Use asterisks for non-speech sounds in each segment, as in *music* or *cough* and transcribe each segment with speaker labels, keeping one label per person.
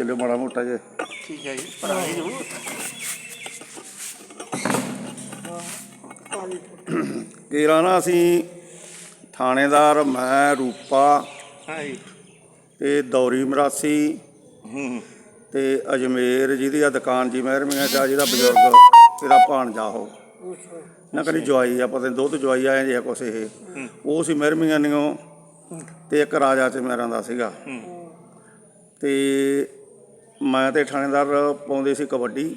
Speaker 1: ਚੱਲਿਓ ਮਾੜਾ ਮੋਟਾ ਜੇ।
Speaker 2: ਠੀਕ ਹੈ ਜੀ ਜੀ ਜੂ
Speaker 1: ਕੇਰਾ ਨਾ ਅਸੀਂ ਥਾਣੇਦਾਰ ਮੈਂ ਰੂਪਾ
Speaker 2: ਹਾਂ ਜੀ।
Speaker 1: ਤੇ ਦੌਰੀ ਮਰਾਸੀ
Speaker 2: ਹੂੰ
Speaker 1: ਤੇ ਅਜਮੇਰ ਜਿਹਦੀ ਆ ਦੁਕਾਨ ਜੀ ਮਹਿਰਮੀਆਂ ਚ ਆ ਜਿਹਦਾ ਬਜ਼ੁਰਗ ਇਹਦਾ ਭਾਣਜਾ ਉਹ। ਨਾ ਕਰੀ ਜਵਾਈ ਆ ਪਤਾ ਨੀ ਦੁੱਧ ਜਵਾਈ ਆਏ ਜੇ ਕੁਛ ਇਹ। ਉਹ ਸੀ ਮਹਿਰਮੀਆਂ ਨਿਓ ਤੇ ਇੱਕ ਰਾਜਾ ਚ ਮੇਰਾਂ ਦਾ ਸੀਗਾ। ਤੇ ਮੈਂ ਤੇ ਥਾਣੇਦਾਰ ਪਾਉਂਦੇ ਸੀ ਕਬੱਡੀ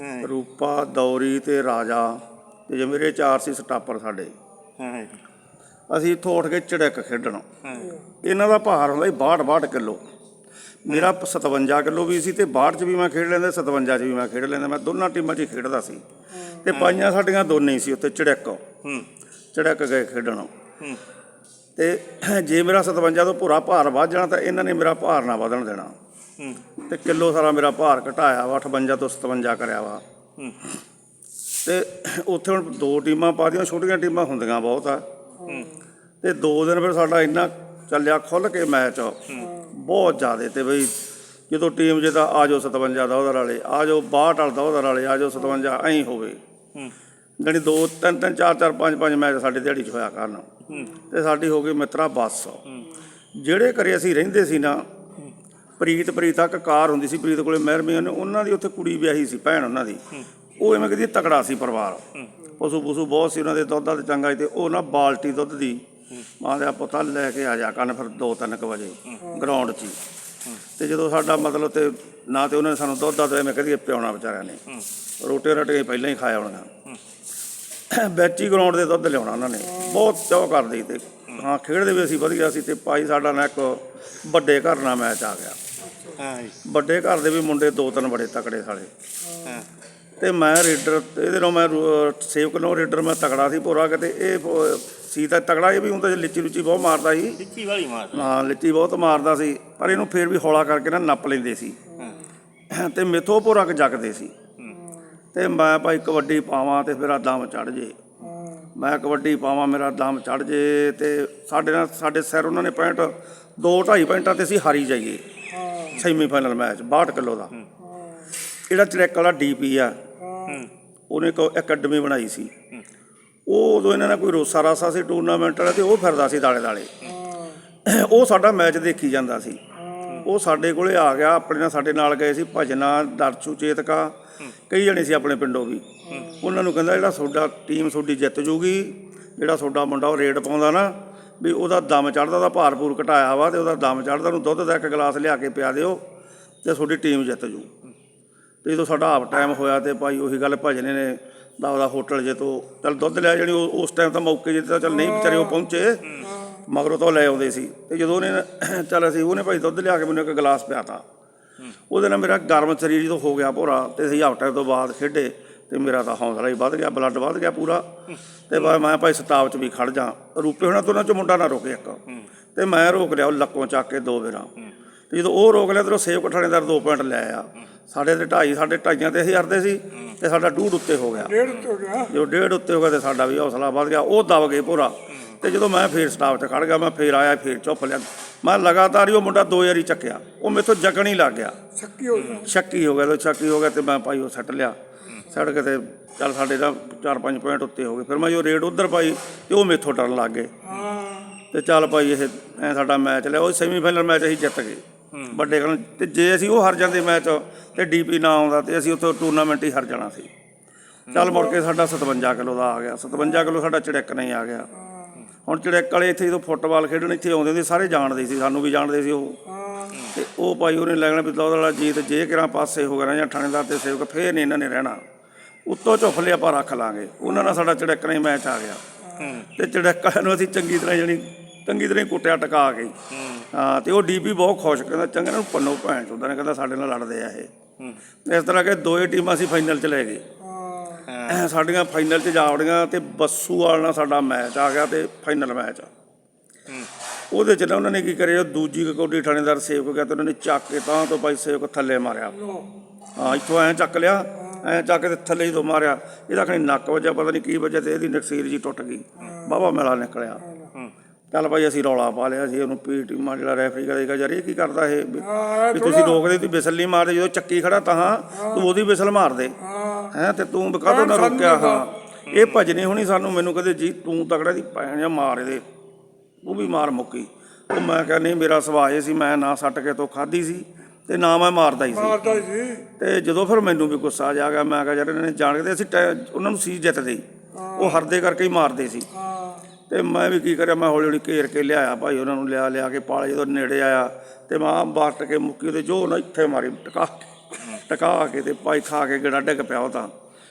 Speaker 2: ਹਾਂ।
Speaker 1: ਰੂਪਾ ਦੌਰੀ ਤੇ ਰਾਜਾ ਤੇ ਜੇ ਮੇਰੇ ਚਾਰ ਸੀ ਸਟਾਪਰ ਸਾਡੇ।
Speaker 2: ਹਾਂ।
Speaker 1: ਅਸੀਂ ਇੱਥੋਂ ਉੱਠ ਕੇ ਚੜਕ ਖੇਡਣ। ਇਹਨਾਂ ਦਾ ਭਾਰ ਹੁੰਦਾ ਸੀ 62 62 ਕਿਲੋ। ਮੇਰਾ 57 ਕਿਲੋ ਵੀ ਸੀ ਤੇ 62 ਚ ਵੀ ਮੈਂ ਖੇਡ ਲੈਂਦਾ 57 ਚ ਵੀ ਮੈਂ ਖੇਡ ਲੈਂਦਾ। ਮੈਂ ਦੋਨਾਂ ਟੀਮਾਂ 'ਚ ਖੇਡਦਾ ਸੀ। ਤੇ ਪਾਈਆਂ ਸਾਡੀਆਂ ਦੋਨੇ ਹੀ ਸੀ ਉੱਥੇ ਚੜਕ
Speaker 2: ਹੂੰ।
Speaker 1: ਚੜਕ ਗਏ ਖੇਡਣ।
Speaker 2: ਹੂੰ।
Speaker 1: ਤੇ ਜੇ ਮੇਰਾ 57 ਤੋਂ ਪੂਰਾ ਭਾਰ ਵੱਧ ਜਾਣਾ ਤਾਂ ਇਹਨਾਂ ਨੇ ਮੇਰਾ ਭਾਰ ਨਾ ਵਧਣ ਦੇਣਾ।
Speaker 2: ਹੂੰ
Speaker 1: ਤੇ ਕਿਲੋ ਸਾਰਾ ਮੇਰਾ ਭਾਰ ਘਟਾਇਆ ਵਾ 58 ਤੋਂ 57 ਕਰਿਆ ਵਾ। ਤੇ ਉੱਥੇ ਹੁਣ ਦੋ ਟੀਮਾਂ ਪਾਦੀਆਂ ਛੋਟੀਆਂ ਟੀਮਾਂ ਹੁੰਦੀਆਂ ਬਹੁਤ ਆ। ਤੇ ਦੋ ਦਿਨ ਫਿਰ ਸਾਡਾ ਇੰਨਾ ਚੱਲਿਆ ਖੁੱਲ ਕੇ ਮੈਚ। ਬਹੁਤ ਜ਼ਿਆਦੇ ਤੇ ਬਈ ਜਦੋਂ ਟੀਮ ਜਿਹਦਾ ਆ ਜਾਓ 57 ਦਾ ਉਹਦੇ ਵਾਲੇ ਆ ਜਾਓ 62 ਵਾਲਾ ਦਾ ਉਹਦੇ ਵਾਲੇ ਆ ਜਾਓ 57 ਐਂ ਹੋਵੇ। ਜਾਣੀ ਦੋ ਤਿੰਨ ਤਿੰਨ ਚਾਰ ਚਾਰ ਪੰਜ ਪੰਜ ਮੈਚ ਸਾਡੇ ਦਿਹਾੜੀ 'ਚ ਹੋਇਆ ਕਰਨ। ਤੇ ਸਾਡੀ ਹੋ ਗਈ ਮਿੱਤਰਾ ਬੱਸ। ਜਿਹੜੇ ਘਰੇ ਅਸੀਂ ਰਹਿੰਦੇ ਸੀ ਨਾ ਪ੍ਰੀਤ ਪ੍ਰੀਤ ਤੱਕ ਕਾਰ ਹੁੰਦੀ ਸੀ ਪ੍ਰੀਤ ਕੋਲੇ ਮਹਿਰਮੀਆਂ ਨੇ ਉਹਨਾਂ ਦੀ ਉੱਥੇ ਕੁੜੀ ਵਿਆਹੀ ਸੀ ਭੈਣ ਉਹਨਾਂ ਦੀ। ਉਹ ਐਵੇਂ ਕਹਦੀ ਤਕੜਾ ਸੀ ਪਰਿਵਾਰ। ਪਸ਼ੂ ਪਸ਼ੂ ਬਹੁਤ ਸੀ ਉਹਨਾਂ ਦੇ ਦੁੱਧ ਦਾ ਤੇ ਚੰਗਾ ਸੀ ਤੇ ਉਹ ਨਾ ਬਾਲਟੀ ਦੁੱਧ ਦੀ ਮਾਂ ਦਾ ਪੁੱਤਾ ਲੈ ਕੇ ਆ ਜਾ ਕਰਨ ਫਿਰ 2-3 ਵਜੇ ਗਰਾਊਂਡ 'ਚ। ਤੇ ਜਦੋਂ ਸਾਡਾ ਮਤਲਬ ਤੇ ਨਾ ਤੇ ਉਹਨਾਂ ਨੇ ਸਾਨੂੰ ਦੁੱਧ ਦਾ ਐਵੇਂ ਕਹਦੀ ਪਿਆਉਣਾ ਵਿਚਾਰਿਆਂ ਨੇ। ਰੋਟੀ ਰਟੇ ਪਹਿਲਾਂ ਹੀ ਖਾਇਆ ਹੋਣਾ। ਵਿੱਚ ਹੀ ਗਰਾਊਂਡ ਦੇ ਦੁੱਧ ਲਿਆਉਣਾ ਉਹਨਾਂ ਨੇ। ਬਹੁਤ ਚਾਹ ਕਰਦੇ ਤੇ ਹਾਂ ਖੇਡਦੇ ਵੀ ਅਸੀਂ ਵਧੀਆ ਸੀ ਤੇ ਭਾਈ ਸਾਡਾ ਨਾ ਇੱਕ ਵੱਡੇ ਘਰ ਨਾਲ ਮੈਚ ਆ ਗਿਆ।
Speaker 2: ਹਾਂ। ਜੀ
Speaker 1: ਵੱਡੇ ਘਰ ਦੇ ਵੀ ਮੁੰਡੇ ਦੋ ਤਿੰਨ ਬੜੇ ਤਕੜੇ ਸਾਲੇ।
Speaker 2: ਹਾਂ
Speaker 1: ਤੇ ਮੈਂ ਰੇਡਰ ਇਹਦੇ ਨਾਲ ਮੈਂ ਸੇਵਕ ਨੂੰ ਰੇਡਰ ਮੈਂ ਤਕੜਾ ਸੀ ਪੂਰਾ ਕਿਤੇ। ਇਹ ਸੀ ਤਾਂ ਤਕੜਾ ਇਹ ਵੀ ਹੁੰਦਾ ਸੀ ਲਿੱਚੀ ਲੁੱਚੀ ਬਹੁਤ ਮਾਰਦਾ ਸੀ।
Speaker 2: ਦਿੱਤੀ ਵਾਲੀ ਮਾਰ
Speaker 1: ਹਾਂ ਲਿੱਚੀ ਬਹੁਤ ਮਾਰਦਾ ਸੀ ਪਰ ਇਹਨੂੰ ਫੇਰ ਵੀ ਹੌਲਾ ਕਰਕੇ ਨਾ ਨੱਪ ਲੈਂਦੇ ਸੀ। ਤੇ ਮੇਥੋਂ ਪੂਰਾ ਕ ਜਗਦੇ ਸੀ। ਤੇ ਮੈਂ ਭਾਈ ਕਬੱਡੀ ਪਾਵਾਂ ਤੇ ਮੇਰਾ ਦਮ ਚੜ ਜੇ। ਮੈਂ ਕਬੱਡੀ ਪਾਵਾਂ ਮੇਰਾ ਦਮ ਚੜ ਜੇ ਤੇ ਸਾਡੇ ਨਾਲ ਸਾਡੇ ਸਿਰ ਉਹਨਾਂ ਨੇ ਪੈਂਟ ਦੋ ਢਾਈ ਪੈਂਟਾਂ ਤੇ ਅਸੀਂ ਹਾਰੀ ਜਾਈਏ। ਸੈਮੀ ਫਾਈਨਲ ਮੈਚ 62 ਕਿਲੋ ਦਾ। ਜਿਹੜਾ ਚੜੈਕ ਵਾਲਾ ਡੀਪੀ ਆ ਉਹਨੇ ਇੱਕ ਅਕੈਡਮੀ ਬਣਾਈ ਸੀ। ਉਹ ਉਦੋਂ ਇਹਨਾਂ ਨਾਲ ਕੋਈ ਰੋਸਾ ਰਾਸਾ ਸੀ ਟੂਰਨਾਮੈਂਟ ਵਾਲਾ ਤੇ ਉਹ ਫਿਰਦਾ ਸੀ ਦਾਲੇ ਦਾਲੇ। ਉਹ ਸਾਡਾ ਮੈਚ ਦੇਖੀ ਜਾਂਦਾ ਸੀ। ਉਹ ਸਾਡੇ ਕੋਲੇ ਆ ਗਿਆ ਆਪਣੇ ਨਾਲ ਸਾਡੇ ਨਾਲ ਗਏ ਸੀ ਭਜਨਾ ਦਰਸ਼ੂ ਚੇਤਕਾ ਕਈ ਜਣੇ ਸੀ ਆਪਣੇ ਪਿੰਡੋਂ ਵੀ। ਉਹਨਾਂ ਨੂੰ ਕਹਿੰਦਾ ਜਿਹੜਾ ਤੁਹਾਡਾ ਟੀਮ ਤੁਹਾਡੀ ਜਿੱਤ ਜੂਗੀ ਜਿਹੜਾ ਤੁਹਾਡਾ ਮੁੰਡਾ ਉਹ ਰੇਡ ਪਾਉਂਦਾ ਨਾ ਵੀ ਉਹਦਾ ਦਮ ਚੜਦਾ ਉਹਦਾ ਭਾਰ ਭੂਰ ਘਟਾਇਆ ਵਾ ਤੇ ਉਹਦਾ ਦਮ ਚੜਦਾ ਉਹਨੂੰ ਦੁੱਧ ਦਾ ਇੱਕ ਗਲਾਸ ਲਿਆ ਕੇ ਪਿਆ ਦਿਓ ਤੇ ਤੁਹਾਡੀ ਟੀਮ ਜਿੱਤ ਜੂ। ਤੇ ਜਦੋਂ ਸਾਡਾ ਹਾਫ ਟਾਈਮ ਹੋਇਆ ਤੇ ਭਾਈ ਉਹੀ ਗੱਲ ਭਜਨੇ ਨੇ ਦਾ ਉਹਦਾ ਹੋਟਲ ਜੇ ਤੋਂ, ਚਲ ਦੁੱਧ ਲਿਆ ਜਾਣੀ ਉਹ- ਉਸ ਟਾਈਮ ਤਾਂ ਮੌਕੇ ਜੇ ਤਾਂ ਚਲ ਨਹੀਂ ਵਿਚਾਰੇ ਉਹ ਪਹੁੰਚੇ, ਮਗਰੋਂ ਤਾਂ ਉਹ ਲੈ ਆਉਂਦੇ ਸੀ। ਤੇ ਜਦੋਂ ਉਹਨੇ ਚੱਲ ਅਸੀਂ ਉਹਨੇ ਭਾਈ ਦੁੱਧ ਲਿਆ ਕੇ ਮੈਨੂੰ ਇੱਕ ਗਲਾਸ ਪਿਆਤਾ। ਉਹਦੇ ਨਾਲ ਮੇਰਾ ਗਰਮ ਸਰੀਰ ਜਦੋਂ ਹੋ ਗਿਆ ਭੋਰਾ ਤੇ ਅਸੀਂ ਹਾਫ ਟਾਈਮ ਤੋਂ ਬਾਅਦ ਖੇਡੇ। ਤੇ ਮੇਰਾ ਤਾਂ ਹੌਸਲਾ ਹੀ ਵੱਧ ਗਿਆ ਬਲੱਡ ਵੱਧ ਗਿਆ ਪੂਰਾ। ਤੇ ਮੈਂ ਭਾਈ ਸਟਾਪ 'ਚ ਵੀ ਖੜ ਜਾ। ਰੂਪੇ ਹੋਣਾ ਤੋਂ ਉਹਨਾਂ 'ਚੋਂ ਮੁੰਡਾ ਨਾ ਰੋਕੇ ਇੱਕ। ਤੇ ਮੈਂ ਰੋਕ ਲਿਆ ਉਹ ਲੱਕੋਂ ਚੱਕ ਕੇ ਦੋ ਵੇਰਾਂ। ਤੇ ਜਦੋਂ ਉਹ ਰੋਕ ਲਿਆ ਤੇ ਉਹ ਸੇਵ ਕਠਾਣੇਦਾਰ ਦੋ ਪੁਆਇੰਟ ਲੈ ਆ ਸਾਡੇ ਤੇ ਢਾਈ ਸਾਡੇ ਢਾਈਆਂ ਤੇ ਅਸੀਂ ਹਰਦੇ ਸੀ ਤੇ ਸਾਡਾ ਡੂਢ ਉੱਤੇ ਹੋ ਗਿਆ।
Speaker 3: ਡੇਢ ਤੋਂ ਗਿਆ।
Speaker 1: ਜੋ ਡੇਢ ਉੱਤੇ ਹੋ ਗਿਆ ਤੇ ਸਾਡਾ ਵੀ ਹੌਸਲਾ ਵੱਧ ਗਿਆ। ਉਹ ਦਬ ਗਏ ਪੂਰਾ। ਤੇ ਜਦੋਂ ਮੈਂ ਫੇਰ ਸਟਾਪ 'ਤੇ ਖੜ ਗਿਆ ਮੈਂ ਫੇਰ ਆਇਆ ਫੇਰ ਚੁੱਪ ਲਿਆ। ਮੈਂ ਲਗਾਤਾਰ ਹੀ ਉਹ ਮੁੰਡਾ ਦੋ ਵਾਰੀ ਚੱਕਿਆ। ਉਹ ਮੇਥੋਂ ਜਕਣ ਹੀ ਲੱਗ ਗਿਆ।
Speaker 3: ਸੱਕੀ ਹੋ ਗਿਆ।
Speaker 1: ਸ਼ੱਕੀ ਹੋ ਗਿਆ ਤੇ ਸ਼ੱਕੀ ਹੋ ਗਿਆ ਤੇ ਮੈਂ ਭਾਈ ਉਹ ਸੱਟ ਲਿਆ। ਸੱਟ ਕੇ ਤੇ ਚੱਲ ਸਾਡੇ ਦਾ 4-5 ਪੁਆਇੰਟ ਉੱਤੇ ਹੋ ਗਏ। ਫਿਰ ਮੈਂ ਜੋ ਰੇਡ ਉਧਰ ਪਾਈ ਤੇ ਉਹ ਮੇਥੋਂ ਟਰਨ ਲੱਗ ਗਏ। ਤੇ ਚੱਲ ਭਾਈ ਇਹ ਐ ਸਾਡਾ ਮੈਚ ਲਿਆ। ਉਹ ਸੈਮੀਫਾਈਨਲ ਮੈਚ ਅਸੀਂ ਜਿੱਤ ਗਏ। ਵੱਡੇ ਕਰਨ ਤੇ ਜੇ ਅਸੀਂ ਉਹ ਹਾਰ ਜਾਂਦੇ ਮੈਚ ਤੇ ਡੀਪੀ ਨਾ ਆਉਂਦਾ ਤੇ ਅਸੀਂ ਉੱਥੋਂ ਟੂਰਨਾਮੈਂਟ ਹੀ ਹਾਰ ਜਾਣਾ ਸੀ। ਚੱਲ ਮੁੜ ਕੇ ਸਾਡਾ 57 ਕਿਲੋ ਦਾ ਆ ਗਿਆ। 57 ਕਿਲੋ ਸਾਡਾ ਚੜੈਕ ਨਹੀਂ ਆ ਗਿਆ। ਹੁਣ ਚੜੈਕ ਵਾਲੇ ਇੱਥੇ ਜਦੋਂ ਫੁੱਟਬਾਲ ਖੇਡਣ ਇੱਥੇ ਆਉਂਦੇ ਹੁੰਦੇ ਸਾਰੇ ਜਾਣਦੇ ਸੀ ਸਾਨੂੰ ਵੀ ਜਾਣਦੇ ਸੀ ਉਹ। ਤੇ ਉਹ ਭਾਈ ਉਹਨੇ ਲੱਗਣਾ ਵੀ ਦੁੱਧ ਵਾਲਾ ਜੀਤ ਜੇ ਕਿਰਾਂ ਪਾਸੇ ਹੋ ਗਿਆ ਨਾ ਜਾਂ ਥਾਣੇਦਾਰ ਤੇ ਸੇਵਕ ਫੇਰ ਨਹੀਂ ਇਹਨਾਂ ਨੇ ਰਹਿਣਾ। ਉੱਤੋਂ ਝੁੱਫ ਲਿਆ ਆਪਾਂ ਰੱਖ ਲਾਂਗੇ। ਉਹਨਾਂ ਨਾਲ ਸਾਡਾ ਚੜੈਕ ਨਹੀਂ ਮੈਚ ਆ ਗਿਆ। ਤੇ ਚੜੈਕ ਵਾਲਿਆਂ ਨੂੰ ਅਸੀਂ ਚੰਗੀ ਤਰ੍ਹਾਂ ਜਣੀ ਚੰਗੀ ਤਰ੍ਹਾਂ ਕੁੱਟਿਆ ਟਕਾ ਕੇ। ਹਾਂ। ਤੇ ਉਹ ਡੀਪੀ ਬਹੁਤ ਖੁਸ਼ ਕਹਿੰਦਾ ਚੰਗਾ ਨੂੰ ਪੰਨੋ ਭੈਣ ਚੋਦਾ ਨੇ ਕਹਿੰਦਾ ਸਾਡੇ ਨਾਲ ਲੜਦੇ ਆ ਇਹ। ਇਸ ਤਰ੍ਹਾਂ ਕਿ ਦੋਏ ਟੀਮਾਂ ਅਸੀਂ ਫਾਈਨਲ ਚ ਲੈ ਗਏ। *clears throat* ਸਾਡੀਆਂ ਫਾਈਨਲ ਚ ਜਾ ਵੜੀਆਂ ਤੇ ਬੱਸੂ ਵਾਲ ਨਾਲ ਸਾਡਾ ਮੈਚ ਆ ਗਿਆ ਤੇ ਫਾਈਨਲ ਮੈਚ
Speaker 2: ਹੂੰ
Speaker 1: ਉਹਦੇ ਚ ਨਾ ਉਹਨਾਂ ਨੇ ਕੀ ਕਰਿਆ ਦੂਜੀ ਕਕੌਡੀ ਥਾਣੇਦਾਰ ਸੇਵਕ ਗਿਆ ਤੇ ਉਹਨਾਂ ਨੇ ਚੱਕ ਕੇ ਤਾਂ ਤੋਂ ਭਾਈ ਸੇਵਕ ਥੱਲੇ ਮਾਰਿਆ। ਹਾਂ ਇੱਥੋਂ ਐਂ ਚੱਕ ਲਿਆ ਐਂ ਚੱਕ ਕੇ ਥੱਲੇ ਹੀ ਤੋਂ ਮਾਰਿਆ ਇਹਦਾ ਖਣੀ ਨੱਕ ਵੱਜਿਆ ਪਤਾ ਨਹੀਂ ਕੀ ਵੱਜਿਆ ਤੇ ਇਹਦੀ ਨਕਸੀਰ ਜੀ ਟੁੱਟ ਗਈ। ਬਾਬਾ ਮੇਲਾ ਨਿਕਲਿਆ। ਚੱਲ ਭਾਈ ਅਸੀਂ ਰੌਲਾ ਪਾ ਲਿਆ ਸੀ ਉਹਨੂੰ ਪੀ ਟੀਮਾਂ ਜਿਹੜਾ ਰੈਫਰੀ ਕਰੇਗਾ ਯਾਰ ਇਹ ਕੀ ਕਰਦਾ ਇਹ? ਵੀ ਤੁਸੀਂ ਰੋਕਦੇ ਤੁਸੀਂ ਵਿਸਲ ਨਹੀਂ ਮਾਰਦੇ ਜਦੋਂ ਚੱਕੀ ਖੜਾ ਤਾਂ ਤੂੰ ਉਹਦੀ ਵਿਸਲ ਮਾਰ ਦੇ।
Speaker 3: ਹਾਂ
Speaker 1: ਤੇ ਤੂੰ ਕਾਹਤੋਂ ਨਾ ਰੋਕਿਆ ਹਾਂ? ਇਹ ਭਜਣੀ ਹੋਣੀ ਸਾਨੂੰ ਮੈਨੂੰ ਕਹਦੇ ਜੀ ਤੂੰ ਤਕੜਾ ਦੀ ਪੈਣ ਜਾਂ ਮਾਰ ਇਹਦੇ। ਉਹ ਵੀ ਮਾਰ ਮੁੱਕੀ। ਉਹ ਮੈਂ ਕਿਹਾ ਨਹੀਂ ਮੇਰਾ ਸੁਭਾਅ ਇਹ ਸੀ ਮੈਂ ਨਾ ਸੱਟ ਕੇ ਤੋਂ ਖਾਦੀ ਸੀ ਤੇ ਨਾ ਮੈਂ ਮਾਰਦਾ ਹੀ ਸੀ।
Speaker 3: ਮਾਰਦਾ ਸੀ।
Speaker 1: ਤੇ ਜਦੋਂ ਫਿਰ ਮੈਨੂੰ ਵੀ ਗੁੱਸਾ ਜਾ ਗਿਆ ਮੈਂ ਕਿਹਾ ਯਾਰ ਇਹਨਾਂ ਨੇ ਜਾਣ ਕੇ ਅਸੀਂ ਉਹਨਾਂ ਨੂੰ ਸੀ ਜਿੱਤਦੇ। ਉਹ ਹਰਦੇ ਕਰਕੇ ਹੀ ਮਾਰਦੇ ਸੀ। ਤੇ ਮੈਂ ਵੀ ਕੀ ਕਰਿਆ ਮੈਂ ਹੌਲੀ ਹੌਲੀ ਘੇਰ ਕੇ ਲਿਆਇਆ ਭਾਈ ਉਹਨਾਂ ਨੂੰ ਲਿਆ ਲਿਆ ਕੇ ਪਾਲੇ ਜਦੋਂ ਨੇੜੇ ਆਇਆ ਤੇ ਮੈਂ ਬਾਟ ਕੇ ਮੁੱਕੀ ਤੇ ਜੋ ਨਾ ਇੱਥੇ ਮਾਰੀ ਟਕਾ ਟਕਾ ਕੇ ਤੇ ਭਾਈ ਖਾ ਕੇ ਗੜਾ ਡਿੱਗ ਪਿਆ ਉਹ ਤਾਂ।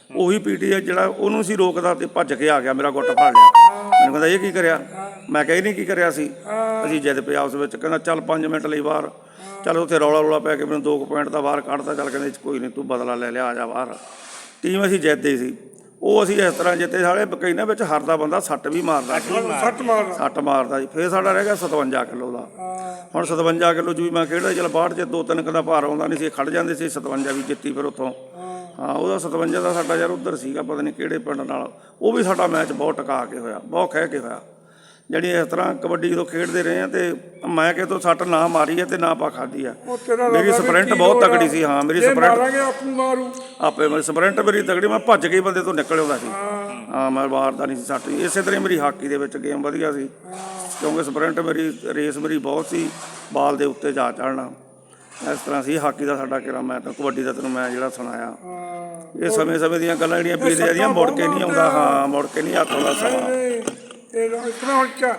Speaker 1: ਉਹੀ ਪੀਟੀ ਹੈ ਜਿਹੜਾ ਉਹਨੂੰ ਸੀ ਰੋਕਦਾ ਤੇ ਭੱਜ ਕੇ ਆ ਗਿਆ, ਮੇਰਾ ਗੁੱਟ ਫੜ ਲਿਆ। ਮੈਨੂੰ ਕਹਿੰਦਾ, ਇਹ ਕੀ ਕਰਿਆ? ਮੈਂ ਕਿਹਾ, ਇਹ ਨਹੀਂ ਕੀ ਕਰਿਆ ਸੀ? ਅਸੀਂ ਜਿੱਦ ਪਿਆ ਉਸ ਵਿੱਚ, ਕਹਿੰਦਾ, ਚੱਲ 5 ਮਿੰਟ ਲਈ ਬਾਹਰ। ਚੱਲ ਉੱਥੇ ਰੌਲਾ ਰੌਲਾ ਪੈ ਕੇ ਮੈਨੂੰ 2 ਪੁਆਇੰਟ ਦਾ ਬਾਹਰ ਕੱਢਤਾ, ਚੱਲ ਕਹਿੰਦੇ ਕੋਈ ਨਹੀਂ, ਤੂੰ ਬਦਲਾ ਲੈ, ਲਿਆ ਆ ਜਾ ਬਾਹਰ। ਟੀਮ ਅਸੀਂ ਜਿੱਤਦੇ ਸੀ। ਉਹ ਅਸੀਂ ਇਸ ਤਰ੍ਹਾਂ ਜਿੱਤੇ ਸਾਲੇ ਕਈਨਾਂ ਵਿੱਚ ਹਰਦਾ ਬੰਦਾ ਸੱਟ ਵੀ ਮਾਰਦਾ ਸੀ।
Speaker 3: ਸੱਟ ਮਾਰਦਾ।
Speaker 1: ਸੱਟ ਮਾਰਦਾ। ਜੀ। ਫੇਰ ਸਾਡਾ ਰਹਿ ਗਿਆ 57 ਕਿਲੋ ਦਾ। ਹੁਣ 57 ਕਿਲੋ ਵੀ ਮੈਂ ਖੇਡਦਾ ਚਲ ਬਾਹਰ ਚ ਦੋ ਤਿੰਨ ਕਦਾ ਭਾਰ ਆਉਂਦਾ ਨਹੀਂ ਸੀ ਖੜ ਜਾਂਦੇ ਸੀ 57 ਵੀ ਜਿੱਤੀ ਫਿਰ ਉੱਥੋਂ। ਹਾਂ। ਉਹਦਾ 57 ਦਾ ਸਾਡਾ ਯਾਰ ਉਧਰ ਸੀਗਾ ਪਤਾ ਨਹੀਂ ਕਿਹੜੇ ਪਿੰਡ ਨਾਲ। ਉਹ ਵੀ ਸਾਡਾ ਮੈਚ ਬਹੁਤ ਟਕਾ ਕੇ ਹੋਇਆ ਬਹੁਤ ਖਹਿ ਕੇ ਹੋਇਆ। ਜਿਹੜੀ ਇਸ ਤਰ੍ਹਾਂ ਕਬੱਡੀ ਜਦੋਂ ਖੇਡਦੇ ਰਹੇ ਆ ਤੇ ਮੈਂ ਕਿਤੋਂ ਸੱਟ ਨਾ ਮਾਰੀ ਹੈ ਤੇ ਨਾ ਪਾ ਖਾਦੀ ਆ।
Speaker 3: ਉਹ ਤੇਰਾ
Speaker 1: ਮੇਰੀ
Speaker 3: ਵੀ
Speaker 1: ਸਪ੍ਰਿੰਟ
Speaker 3: ਕੀ
Speaker 1: ਬਹੁਤ
Speaker 3: ਆ?
Speaker 1: ਤਕੜੀ ਸੀ ਹਾਂ ਮੇਰੀ
Speaker 3: ਜੇ
Speaker 1: ਸਪ੍ਰਿੰਟ
Speaker 3: ਮਾਰਾਂਗੇ ਆਪੂ ਮਾਰੂ।
Speaker 1: ਆਪੇ ਮੇਰੀ ਸਪ੍ਰਿੰਟ ਮੇਰੀ ਤਗੜੀ ਮੈਂ ਭੱਜ ਕੇ ਹੀ ਬੰਦੇ ਤੋਂ ਨਿਕਲ ਆਉਂਦਾ ਸੀ। ਹਾਂ। ਮੈਂ ਮਾਰਦਾ ਨਹੀਂ ਸੀ ਸੱਟ ਇਸੇ ਤਰ੍ਹਾਂ ਹੀ ਮੇਰੀ ਹਾਕੀ ਦੇ ਵਿੱਚ ਗੇਮ ਵਧੀਆ ਸੀ। ਕਿਉਂਕਿ ਸਪ੍ਰਿੰਟ ਮੇਰੀ ਰੇਸ ਮੇਰੀ ਬਹੁਤ ਸੀ ਬਾਲ ਦੇ ਉੱਤੇ ਜਾ ਚੜਨਾ ਇਸ ਤਰ੍ਹਾਂ ਸੀ ਹਾਕੀ ਦਾ ਸਾਡਾ ਕਿਰਾ ਮੈਂ ਤਾਂ ਕਬੱਡੀ ਦਾ ਤੈਨੂੰ ਮੈਂ ਜਿਹੜਾ ਸੁਣਾਇਆ।
Speaker 3: ਹਾਂ।
Speaker 1: ਇਹ ਸਮੇਂ ਸਮੇਂ ਦੀਆਂ ਗੱਲਾਂ ਜਿਹੜੀਆਂ ਬੀਤਦੀਆਂ ਦੀਆਂ ਮੁੜ ਕੇ ਨਹੀਂ ਆਉਂਦਾ ਹਾਂ ਮੁੜ ਕੇ ਨਹੀਂ ਹੱਥ ਆਉਂਦਾ ਸਮਾਂ।
Speaker 3: Eh, Et dans le cas,